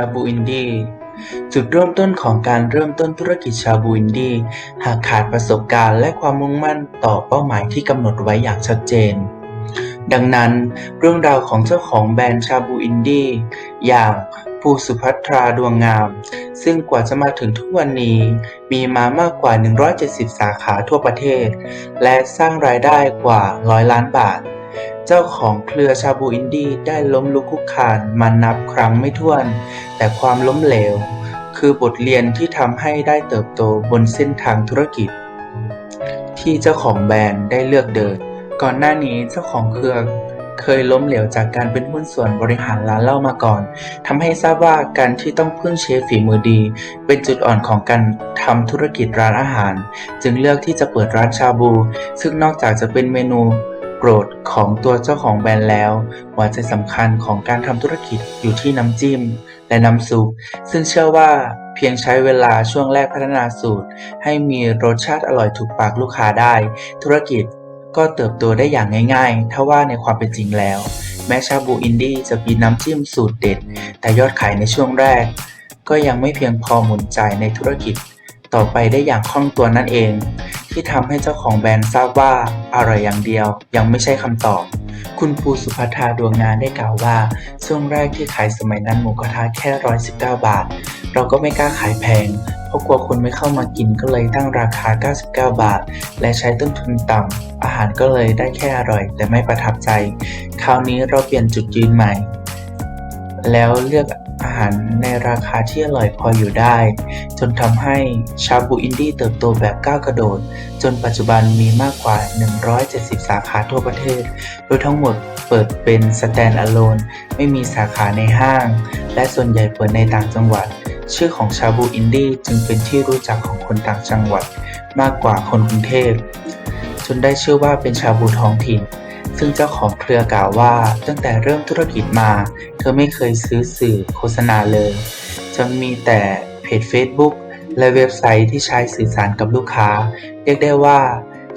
าบูอินดี้จุดเริ่มต้นของการเริ่มต้นธุรกิจชาบูอินดี้หากขาดประสบการณ์และความมุ่งมั่นต่อเป้าหมายที่กำหนดไว้อย่างชัดเจน ดังนั้นเรื่องราวของเจ้าของแบรนด์ชาบูอินดี้อย่างภูสุภัทราดวงงาม ซึ่งกว่าจะมาถึงทุกวันนี้มีมามากกว่า 170 สาขาทั่วประเทศ และสร้างรายได้กว่า 100 ล้านบาท เจ้าของเครือชาบูอินดี้ได้ล้มลุกคุกคานมานับครั้งไม่ถ้วน แต่ความล้มเหลว คือบทเรียนที่ทำให้ได้เติบโตบนเส้นทางธุรกิจ ที่เจ้าของแบรนด์ได้เลือกเดิน ก่อนหน้านี้เจ้าของเครือเคยล้มเหลวจากการเป็นหุ้นส่วนบริหารร้านเหล้ามาก่อนทำให้ทราบว่าการที่ต้องพึ่งเชฟฝีมือดี เป็นจุดอ่อนของการทำธุรกิจร้านอาหาร จึงเลือกที่จะเปิดร้านชาบู ซึ่งนอกจากจะเป็นเมนู โปรดของตัวเจ้าของแบรนด์แล้ว หัวใจสำคัญของการทำธุรกิจอยู่ที่น้ำจิ้ม และน้ำซุป ซึ่งเชื่อว่าเพียงใช้เวลาช่วงแรกพัฒนาสูตร ให้มีรสชาติอร่อยถูกปากลูกค้าได้ ธุรกิจก็เติบโตได้อย่างง่ายๆ ถ้าว่าในความเป็นจริงแล้ว แม้ชาบูอินดี้จะมีน้ำจิ้มสูตรเด็ด แต่ยอดขายในช่วงแรก ก็ยังไม่เพียงพอหมุนจ่ายในธุรกิจต่อไปได้อย่างคล่องตัวนั่นเอง ที่ทำให้เจ้าของแบรนด์ทราบว่าอร่อยอย่างเดียว ยังไม่ใช่คำตอบ คุณปูสุภัทาดวงงานได้กล่าวว่า ช่วงแรกที่ขายสมัยนั้นหมูกระทะแค่ 119 บาท เราก็ไม่กล้าขายแพง เพราะกลัวคนไม่เข้ามากินก็เลยตั้งราคา 99 บาท และใช้ต้นทุนต่ำอาหารก็เลยได้แค่อร่อย แต่ไม่ประทับใจ คราวนี้เราเปลี่ยนจุดยืนใหม่ แล้วเลือก อาหารในราคาที่อร่อยพออยู่ได้ จนทำให้ชาบูอินดี้เติบโตแบบก้าวกระโดด จนปัจจุบันมีมากกว่า 170 สาขาทั่วประเทศ โดยทั้งหมดเปิดเป็น stand alone ไม่มีสาขาในห้าง และส่วนใหญ่เปิดในต่างจังหวัด ชื่อของชาบูอินดี้จึงเป็นที่รู้จักของคนต่างจังหวัด มากกว่าคนกรุงเทพจนได้ชื่อว่าเป็นชาบูท้องถิ่น ซึ่งเจ้าของเครือกล่าวว่าตั้งแต่เริ่มธุรกิจมา เธอไม่เคยซื้อสื่อโฆษณาเลย จะมีแต่เพจ Facebook และเว็บไซต์ที่ใช้สื่อสารกับลูกค้า เรียกได้ว่า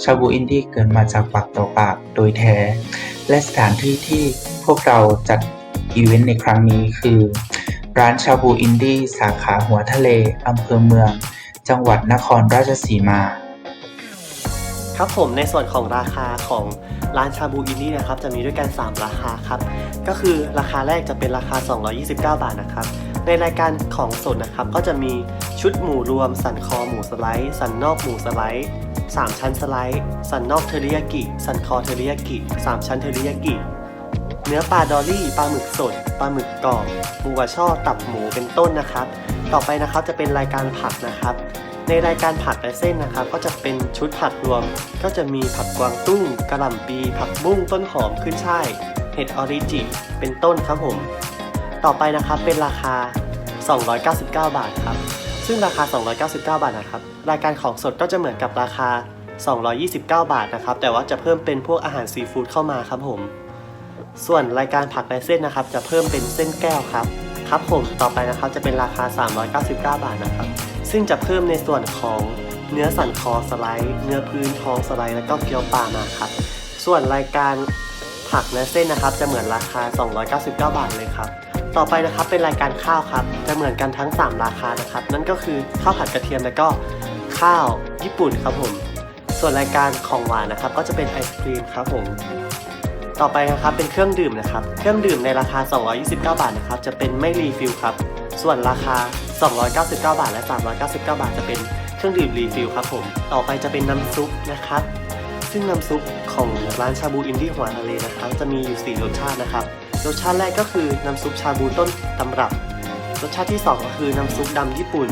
ชาบูอินดี้เกิดมาจากปากต่อปากโดยแท้ และสถานที่ที่พวกเราจัดอีเวนต์ในครั้งนี้คือ ร้านชาบูอินดี้สาขาหัวทะเลอำเภอเมือง จังหวัดนครราชสีมา ครับผมในส่วนของราคาของร้านชาบูอินดี้นะครับจะมีด้วยกัน 3 ราคาครับ ก็คือราคาแรกจะเป็นราคา 229 บาทนะครับ ในรายการของสดนะครับก็จะมีชุดหมูรวม สันคอหมูสไลด์สันนอกหมูสไลด์3 ชั้นสไลด์ สันนอกเทริยากิ สันคอเทริยากิ 3 ชั้นเทริยากิเนื้อปลาดอลลี่ ปลาหมึกสด ปลาหมึกกรอบหมูกระช่อ ตับหมู เป็นต้นนะครับ ต่อไปนะครับจะเป็นรายการผักนะครับ ในรายการผักและเส้นนะครับ ก็จะเป็นชุดผักรวม ก็จะมีผักกวางตุ้งกระหล่ำปี ผักบุ้งต้นหอมขึ้นช่ายเห็ดออริจิเป็นต้นครับผม ต่อไปนะครับเป็นราคา 299 บาทครับ ซึ่งราคา 299 บาทนะครับ รายการของสดก็จะเหมือนกับราคา 229 บาทนะครับ แต่ว่าจะเพิ่มเป็นพวกอาหารซีฟู้ดเข้ามาครับผม ส่วนรายการผักและเส้นนะครับ จะเพิ่มเป็นเส้นแก้วครับ ครับผม ต่อไปนะครับจะเป็นราคา 399 บาทนะครับ ซึ่งจะเพิ่มในส่วนของเนื้อสันคอสไลด์ เนื้อพื้นท้องสไลด์แล้วก็เกี๊ยวปลามาครับ ส่วนรายการผักและเส้นนะครับ จะเหมือนราคา 299 บาทเลยครับ ต่อไปนะครับเป็นรายการข้าวครับ จะเหมือนกันทั้ง 3 ราคานะครับ นั่นก็คือข้าวผัดกระเทียมแล้วก็ข้าวญี่ปุ่นครับผม ส่วนรายการของหวานนะครับ ก็จะเป็นไอศครีมครับผมต่อไปนะครับเป็นเครื่องดื่มนะครับ เครื่องดื่มในราคา 229 บาทนะครับ จะเป็นไม่รีฟิลครับ ส่วนราคา 299 บาท และ 399 บาท จะเป็นเครื่องดื่มรีฟิลครับผม ต่อไปจะเป็นน้ำซุปนะครับ ซึ่งน้ำซุปของร้านชาบูอินดี้หัวทะเลนะครับ จะมีอยู่ 4 รสชาตินะครับ รสชาติแรกก็คือน้ำซุปชาบูต้นตำรับ รสชาติที่ 2 ก็คือน้ำซุปดำญี่ปุ่น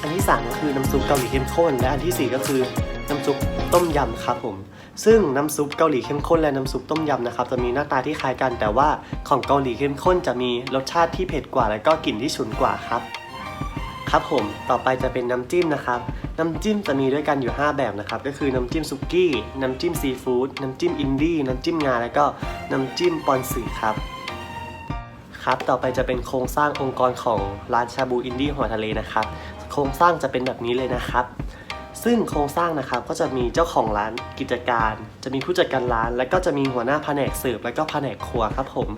อันที่ 3 ก็คือน้ำซุปเกาหลีเข้มข้น และอันทีสี่4 ก็คือน้ำซุปต้มยำครับผม ซึ่งน้ำซุปเกาหลีเข้มข้นและน้ำซุปต้มยำนะครับจะมีหน้าตาที่คล้ายกัน แต่ว่าของเกาหลีเข้มข้นจะมีรสชาติที่เผ็ดกว่า และก็กลิ่นที่ฉุนกว่าครับครับผม ต่อไปจะเป็นน้ำจิ้มนะครับ น้ำจิ้มจะมีด้วยกันอยู่ 5 แบบนะครับ ก็คือน้ำจิ้มซุกี้ น้ำจิ้มซีฟู้ด น้ำจิ้มอินดี้ น้ำจิ้มงา แล้วก็น้ำจิ้มปอนสือครับ ครับ ต่อไปจะเป็นโครงสร้างองค์กรของร้านชาบูอินดี้หัวทะเลนะครับ โครงสร้างจะเป็นแบบนี้เลยนะครับ ซึ่งโครงสร้างนะครับก็จะมีเจ้าของร้านกิจการ จะมีผู้จัดการร้าน และก็จะมีหัวหน้าแผนกเสิร์ฟและก็แผนกครัวครับผม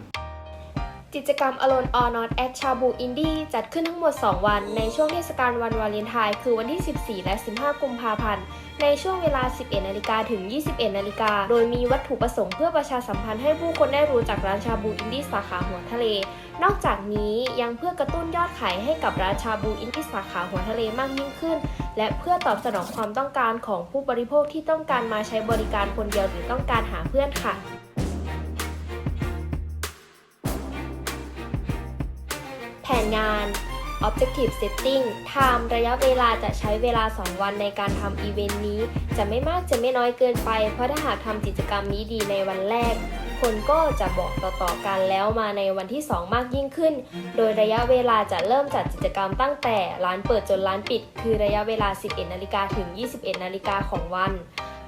กิจกรรม Alone or Not at Shabu Indie จัดขึ้นทั้งหมด 2 วัน ในช่วงเทศกาลวันวาเลนไทน์คือวันที่ 14 และ 15 กุมภาพันธ์ ในช่วงเวลา 11 นาฬิกาถึง 21 นาฬิกา โดยมีวัตถุประสงค์เพื่อประชาสัมพันธ์ให้ผู้คนได้รู้จักร้านชาบูอินดี้สาขาหัวทะเล นอกจากนี้ยังเพื่อกระตุ้นยอดขายให้กับร้านชาบูอินดี้สาขาหัวทะเลมากยิ่งขึ้น และเพื่อตอบสนองความต้องการของผู้บริโภคที่ต้องการมาใช้บริการคนเดียวหรือต้องการหาเพื่อนค่ะ แผนงาน Objective Setting Time ระยะเวลาจะใช้เวลา 2 วันในการทำอีเวนต์นี้ จะไม่มากจะไม่น้อยเกินไป เพราะถ้าหากทำกิจกรรมนี้ดีในวันแรก คนก็จะบอกต่อๆกันแล้วมาในวันที่ 2 มากยิ่งขึ้น โดยระยะเวลาจะเริ่มจัดกิจกรรมตั้งแต่ร้านเปิดจนร้านปิด คือระยะเวลา 11 นาฬิกาถึง 21 นาฬิกาของวัน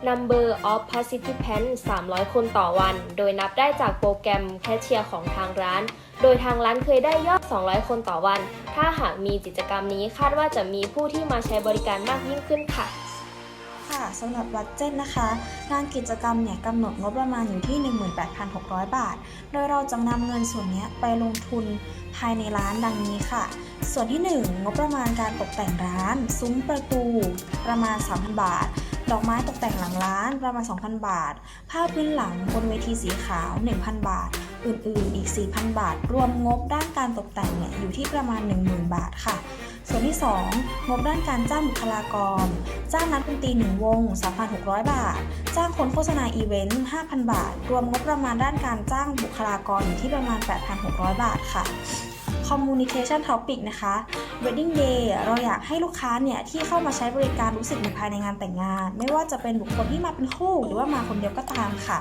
Number of participants 300 คนต่อวัน โดยนับได้จากโปรแกรมแคชเชียร์ของทางร้าน โดยทางร้านเคยได้ยอด 200 คนต่อวัน ถ้าหากมีกิจกรรมนี้คาดว่าจะมีผู้ที่มาใช้บริการมากยิ่งขึ้นค่ะค่ะสำหรับบัตเจ็ตนะคะงานกิจกรรมเนี่ยกำหนดงบประมาณอยู่ที่ 18,600 บาท โดยเราจะนำเงินส่วนนี้ไปลงทุนภายในร้านดังนี้ค่ะ ส่วนที่ 1 งบประมาณการตกแต่งร้าน ซุ้มประตู ประมาณ 3,000 บาท ดอกไม้ตกแต่งหลังร้านประมาณ 2,000 บาท ผ้าพื้นหลังบนเวทีสีขาว 1,000 บาท อื่นๆ อีก 4,000 บาท รวมงบด้านการตกแต่งเนี่ยอยู่ที่ประมาณ 10,000 บาทค่ะ ส่วนที่ 2 งบด้านการจ้างบุคลากร จ้างนักดนตรี1วง 3,600 บาท จ้างคนโฆษณาอีเวนต์ 5,000 บาท รวมงบประมาณด้านการจ้างบุคลากรอยู่ที่ประมาณ 8,600 บาทค่ะ Communication Topic นะคะ Wedding Day เราอยากให้ลูกค้าเนี่ยที่เข้ามาใช้บริการรู้สึกอยู่ภายในงานแต่งงาน ไม่ว่าจะเป็นบุคคลที่มาเป็นคู่ หรือว่ามาคนเดียวก็ตามค่ะ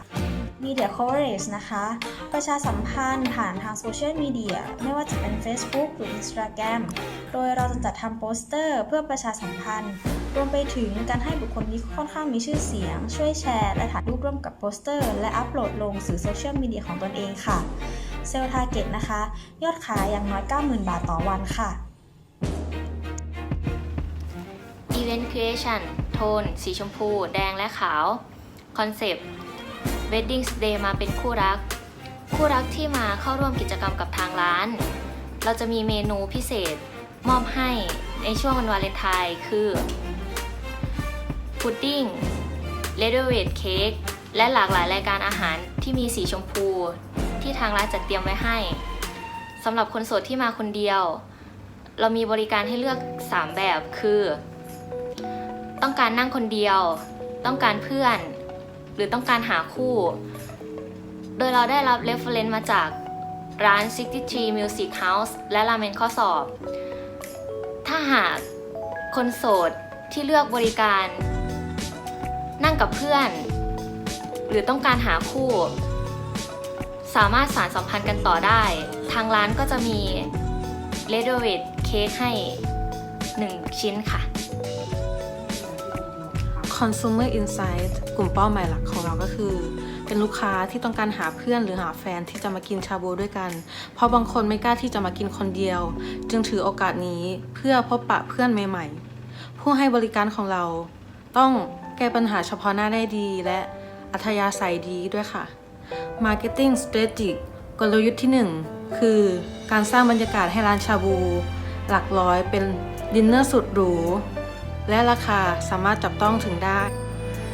Media Coverage นะคะ ประชาสัมพันธ์ผ่านทางโซเชียลมีเดียไม่ว่าจะเป็น Facebook หรือ Instagram โดยเราจะจัดทำโปสเตอร์เพื่อประชาสัมพันธ์ รวมไปถึงการให้บุคคลที่ค่อนข้างมีชื่อเสียง ช่วยแชร์ และถ่ายรูปร่วมกับโปสเตอร์ และอัปโหลดลงสื่อโซเชียลมีเดียของตนเองค่ะ เซลล์ทาร์เก็ตนะคะ ยอดขายอย่างน้อย 90,000 บาทต่อวันค่ะ Event Creation โทน สีชมพู แดงและขาวคอนเซปต์ Wedding Day มาเป็นคู่รัก คู่รักที่มาเข้าร่วมกิจกรรมกับทางร้าน เราจะมีเมนูพิเศษมอบให้ในช่วงวันวาเลนไทน์คือพุดดิ้งเลเดอร์เวดเค้กและหลากหลายรายการอาหารที่มีสีชมพู ที่ทางร้านจัดเตรียมไว้ให้สำหรับคนโสดที่มาคนเดียว เรามีบริการให้เลือก 3 แบบคือ ต้องการนั่งคนเดียว ต้องการเพื่อน หรือต้องการหาคู่ โดยเราได้รับ reference มาจากร้าน 63 Music House และราเมนข้อสอบ ถ้าหากคนโสดที่เลือกบริการ นั่งกับเพื่อน หรือต้องการหาคู่ สามารถสารสัมพันธ์กันต่อได้ ทางร้านก็จะมี r e d o w a t Cake ให้ 1 ชิ้นค่ะ Consumer Insight กลุ่มเป้าหมายหลักของเราก็คือ เป็นลูกค้าที่ต้องการหาเพื่อนหรือหาแฟนที่จะมากินชาบูด้วยกัน เพราะบางคนไม่กล้าที่จะมากินคนเดียว จึงถือโอกาสนี้เพื่อพบปะเพื่อนใหม่ๆ ผู้ให้บริการของเรา ต้องแก้ปัญหาเฉพาะหน้าได้ดีและอัธยาศัยดีด้วยค่ะ Marketing Strategy กลยุทธ์ที่ 1 คือการสร้างบรรยากาศให้ร้านชาบู หลักร้อยเป็นดินเนอร์สุดหรู และราคาสามารถจับต้องถึงได้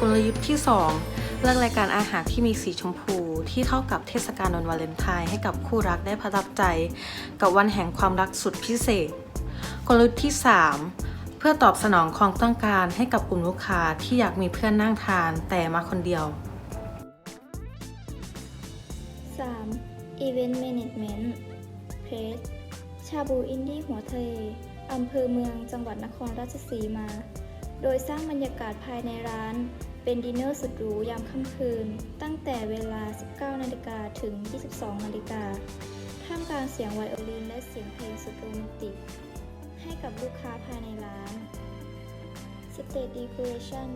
กลยุทธ์ที่ 2 เลือกรายการอาหารที่มีสีชมพู ที่เข้ากับเทศกาลวันวาเลนไทน์ให้กับคู่รักได้ประทับใจ กับวันแห่งความรักสุดพิเศษ กลยุทธ์ที่3เพื่อตอบสนองความต้องการให้กับกลุ่มลูกค้าที่อยากมีเพื่อนนั่งทานแต่มาคนเดียว Event Management Press ชาบูอินดี้หัวทะเลอำเภอเมืองจังหวัดนครราชสีมา โดยสร้างบรรยากาศภายในร้าน เป็นดินเนอร์สุดหรูยามค่ำคืน ตั้งแต่เวลา 19 นาฬิกาถึง 22 นาฬิกาท่ามกลางเสียงไวโอลินและเสียงเพลงสุดโรแมนติก ให้กับลูกค้าภายในร้าน Stage Decoration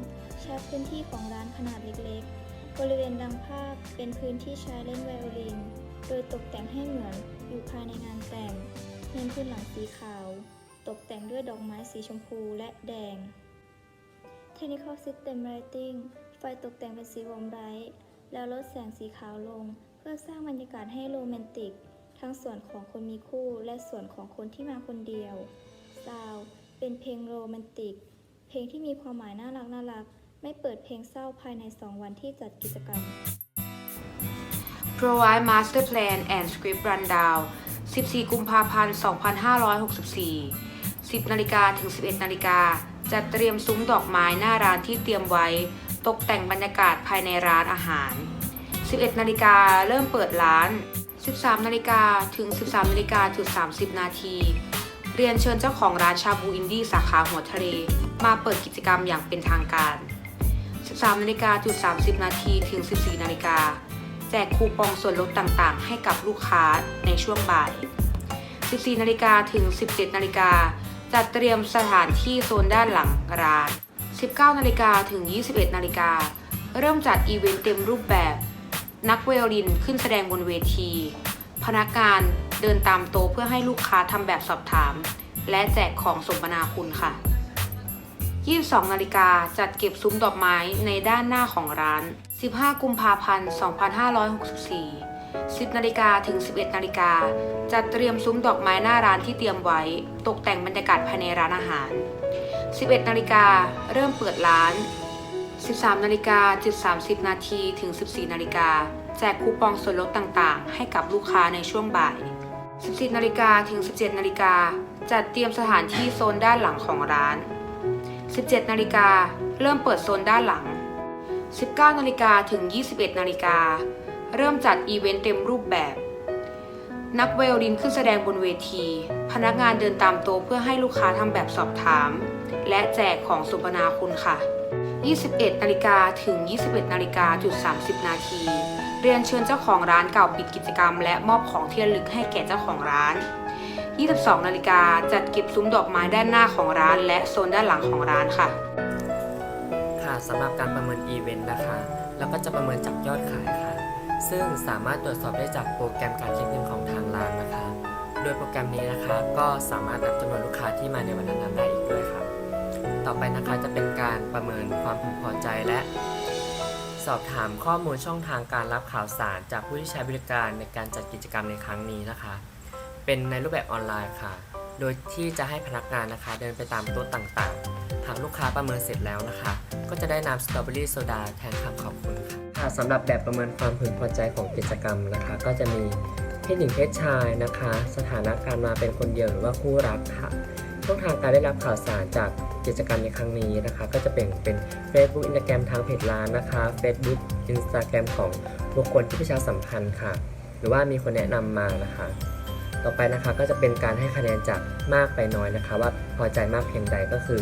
ใช้พื้นที่ของร้านขนาดเล็กๆ บริเวณดังภาพเป็นพื้นที่ใช้เล่นไวโอลิน โดยตกแต่งให้เหมือนอยู่ภายในงานแต่งเน้นพื้นหลังสีขาว ตกแต่งด้วยดอกไม้สีชมพูและแดง Technical System Lighting ไฟตกแต่งเป็นสีวอร์มไบรท์แล้วลดแสงสีขาวลง เพื่อสร้างบรรยากาศให้โรแมนติก ทั้งส่วนของคนมีคู่ และส่วนของคนที่มาคนเดียวซาวเป็นเพลงโรแมนติก เพลงที่มีความหมายน่ารักน่ารัก ไม่เปิดเพลงเศร้าภายใน 2 วันที่จัดกิจกรรม Provide Master Plan and Script Rundown 14 กุมภาพันธ์ 2564 10นาฬิกาถึง 11นาฬิกาจัดเตรียมซุ้มดอกไม้หน้าร้านที่เตรียมไว้ ตกแต่งบรรยากาศภายในร้านอาหาร 11นาฬิกาเริ่มเปิดร้าน 13นาฬิกาถึง 13นาฬิกาถึง30 นาที เรียนเชิญเจ้าของร้านชาบูอินดี้สาขาหัวทะเล มาเปิดกิจกรรมอย่างเป็นทางการ 13นาฬิกาจุด30 นาทีถึง 14นาฬิกา กคูปองส่วนลดต่างๆ ให้กับลูกค้าในช่วงบ่าย 14 นาฬิกาถึง 17 นาฬิกาจัดเตรียมสถานที่โซนด้านหลังร้าน 19 นาฬิกาถึง 21 นาฬิกาเริ่มจัดอีเวนต์เต็มรูปแบบ นักเวลินขึ้นแสดงบนเวที พนักงานเดินตามโต๊ะเพื่อให้ลูกค้าทำแบบสอบถาม และแจกของสมนาคุณค่ะ 22 นาฬิกาจัดเก็บซุ้มดอกไม้ในด้านหน้าของร้าน 15 กุมภาพันธ์ 2564 10 นาฬิกาถึง 11 นาฬิกาจัดเตรียมซุ้มดอกไม้หน้าร้านที่เตรียมไว้ ตกแต่งบรรยากาศภายในร้านอาหาร 11 นาฬิกาเริ่มเปิดร้าน 13 นาฬิกาจุด30 นาทีถึง 14 นาฬิกาแจกคูปองส่วนลดต่างๆ ให้กับลูกค้าในช่วงบ่าย 14 นาฬิกาถึง 17 นาฬิกาจัดเตรียมสถานที่โซนด้านหลังของร้าน 17นาฬิกาเริ่มเปิดโซนด้านหลัง 19นาฬิกาถึง 21นาฬิกาเริ่มจัดอีเวนต์เต็มรูปแบบ นักไวโอลินขึ้นแสดงบนเวที พนักงานเดินตามโต๊ะเพื่อให้ลูกค้าทำแบบสอบถาม และแจกของสุพนาคุณค่ะ 21นาฬิกาถึง 21นาฬิกาจุด30 นาที เรียนเชิญเจ้าของร้านเก่าปิดกิจกรรม และมอบของที่ระลึกให้แก่เจ้าของร้าน 22 นาฬิกาจัดเก็บซุ้มดอกไม้ด้านหน้าของร้าน และโซนด้านหลังของร้านค่ะ ค่ะสำหรับการประเมินอีเวนต์นะคะเราก็จะประเมินจากยอดขายค่ะ ซึ่งสามารถตรวจสอบได้จากโปรแกรมการคิดเงินของทางร้านนะคะ โดยโปรแกรมนี้นะคะก็สามารถนับจำนวนลูกค้าที่มาในวันนั้นได้อีกด้วยครับต่อไปนะคะจะเป็นการประเมินความพึงพอใจและสอบถามข้อมูลช่องทางการรับข่าวสารจากผู้ที่ใช้บริการในการจัดกิจกรรมในครั้งนี้นะคะ เป็นในรูปแบบออนไลน์ค่ะ โดยที่จะให้พนักงานนะคะ เดินไปตามโต๊ะต่างๆ หากลูกค้าประเมินเสร็จแล้วนะคะ ก็จะได้น้ำสตรอเบอรี่โซดาแทนคำขอบคุณค่ะค่ะสำหรับแบบประเมินความพึงพอใจของกิจกรรมนะคะ ก็จะมีเพศหญิงเพศชายนะคะ สถานะการมาเป็นคนเดียวหรือว่าคู่รักค่ะช่องทางการได้รับข่าวสารจากกิจกรรมในครั้งนี้นะคะ ก็จะเป็นเป็น Facebook Instagram ทางเพจร้านนะคะ Facebook Instagram ของบุคคลที่ประชาสัมพันธ์ค่ะ หรือว่ามีคนแนะนำมานะคะ ต่อไปนะคะก็จะเป็นการให้คะแนนจากมากไปน้อยนะคะ ว่าพอใจมากเพียงใดก็คือ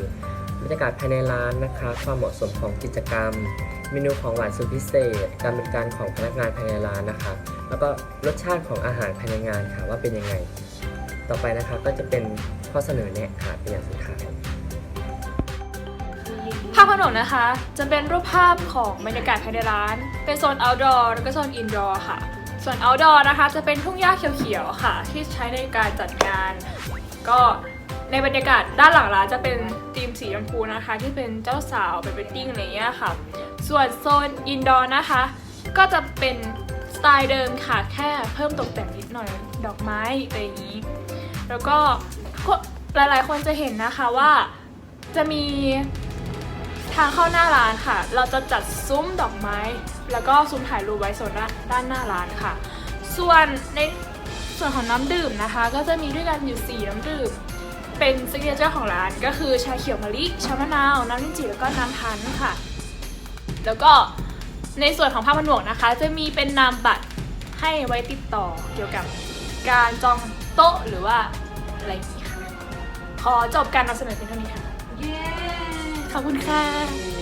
บรรยากาศภายในร้านนะคะ ความเหมาะสมของกิจกรรม เมนูของหวานสุดพิเศษ การบริการของพนักงานภายในร้านนะคะ แล้วก็รสชาติของอาหารภายในงานค่ะว่าเป็นยังไง ต่อไปนะคะก็จะเป็นข้อเสนอแนะค่ะเป็นอย่างสุดท้ายภาพผนวกนะคะ จะเป็นรูปภาพของบรรยากาศภายในร้าน เป็นโซน outdoor แล้วก็โซน indoor ค่ะ ส่วน outdoor นะคะจะเป็นทุ่งหญ้าเขียวๆค่ะ ที่ใช้ในการจัดงาน ก็ในบรรยากาศด้านหลังร้านจะเป็นธีมสีชมพูนะคะ ที่เป็นเจ้าสาวเป็นเวดดิ้งอะไรเงี้ยค่ะ ส่วนโซน indoor นะคะ ก็จะเป็นสไตล์เดิมค่ะแค่เพิ่มตกแต่งนิดหน่อยดอกไม้อะไรอย่างนี้ แล้วก็หลายๆ คนจะเห็นนะคะว่าจะมีทางเข้าหน้าร้านค่ะ เราจะจัดซุ้มดอกไม้ แล้วก็ซุ้มถ่ายรูปไว้โซนด้านด้านหน้าร้านค่ะ ส่วนในส่วนของน้ำดื่มนะคะ ก็จะมีด้วยกันอยู่ 4 น้ำดื่ม เป็นซิกเนเจอร์ของร้านก็คือชาเขียวมะลิชามะนาว น้ำลิ้นจี่แล้วก็น้ำพันธุ์ค่ะ แล้วก็ในส่วนของผ้าผนวกนะคะ จะมีเป็นนามบัตรให้ไว้ติดต่อเกี่ยวกับการจองโต๊ะหรือว่าอะไรอย่างนี้ค่ะ ขอจบการนำเสนอเพียงเท่านี้ค่ะ เย้ ขอบคุณค่ะ